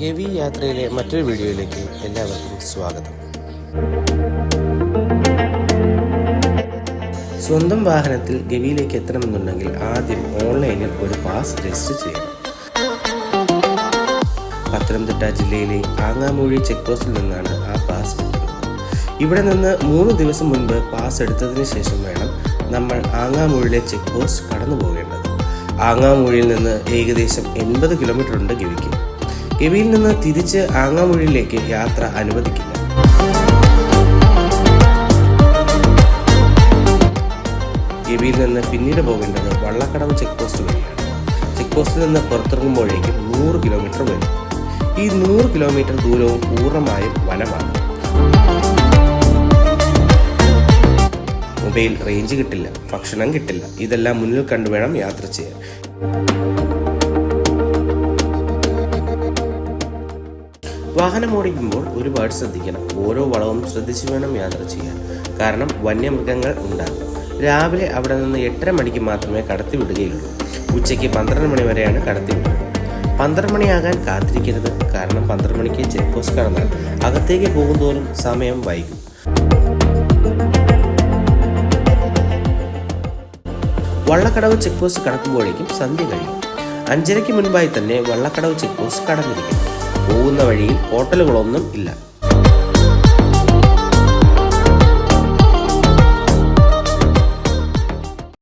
ഗവി യാത്രയിലെ മറ്റൊരു വീഡിയോയിലേക്ക് എല്ലാവർക്കും സ്വാഗതം. സ്വന്തം വാഹനത്തിൽ ഗവിയിലേക്ക് എത്തണമെന്നുണ്ടെങ്കിൽ ആദ്യം ഓൺലൈനിൽ ഒരു പാസ് രജിസ്റ്റർ ചെയ്യണം. പത്തനംതിട്ട ജില്ലയിലെ ആങ്ങാമൂഴി ചെക്ക് പോസ്റ്റിൽ നിന്നാണ് ആ പാസ് ഇവിടെ നിന്ന് മൂന്ന് ദിവസം മുൻപ് പാസ് എടുത്തതിന് ശേഷം വേണം നമ്മൾ ആങ്ങാമൂഴിലെ ചെക്ക് പോസ്റ്റ് കടന്നു പോകേണ്ടത് ആങ്ങാമൂഴിയിൽ നിന്ന് ഏകദേശം എൺപത് കിലോമീറ്റർ ഉണ്ട് ഗവിക്ക്. ഗവിയിൽ നിന്ന് തിരിച്ച് ആങ്ങാമൂഴിയിലേക്ക് യാത്ര അനുവദിക്കില്ല. ഗവിയിൽ നിന്ന് പിന്നീട് പോകേണ്ടത് വള്ളക്കടവ് ചെക്ക് പോസ്റ്റ് വഴിയാണ്. ചെക്ക് പോസ്റ്റിൽ നിന്ന് പുറത്തിറങ്ങുമ്പോഴേക്കും നൂറ് കിലോമീറ്റർ വരും. ഈ നൂറ് കിലോമീറ്റർ ദൂരവും പൂർണമായും വനമാണ്. മൊബൈൽ റേഞ്ച് കിട്ടില്ല ഭക്ഷണം കിട്ടില്ല. ഇതെല്ലാം മുന്നിൽ കണ്ടു വേണം യാത്ര ചെയ്യാൻ. വാഹനം ഓടിക്കുമ്പോൾ ഒരുപാട് ശ്രദ്ധിക്കണം. ഓരോ വളവും ശ്രദ്ധിച്ചു വേണം യാത്ര ചെയ്യാൻ. കാരണം വന്യമൃഗങ്ങൾ ഉണ്ടാകും. രാവിലെ അവിടെ നിന്ന് എട്ടര മണിക്ക് മാത്രമേ കടത്തി വിടുകയുള്ളൂ. ഉച്ചയ്ക്ക് പന്ത്രണ്ട് മണി വരെയാണ് കടത്തി വിടുന്നത്. പന്ത്രണ്ട് മണിയാകാൻ കാത്തിരിക്കരുത്. കാരണം പന്ത്രണ്ട് മണിക്ക് ചെക്ക് പോസ്റ്റ് കടന്നാൽ അകത്തേക്ക് പോകുന്നതോറും സമയം വൈകും. വള്ളക്കടവ് ചെക്ക് പോസ്റ്റ് കടക്കുമ്പോഴേക്കും സന്ധ്യ കഴിയും. അഞ്ചരയ്ക്ക് മുൻപായി തന്നെ വള്ളക്കടവ് ചെക്ക് പോസ്റ്റ് കടന്നിരിക്കും. പോകുന്ന വഴിയിൽ ഹോട്ടലുകളൊന്നും ഇല്ല.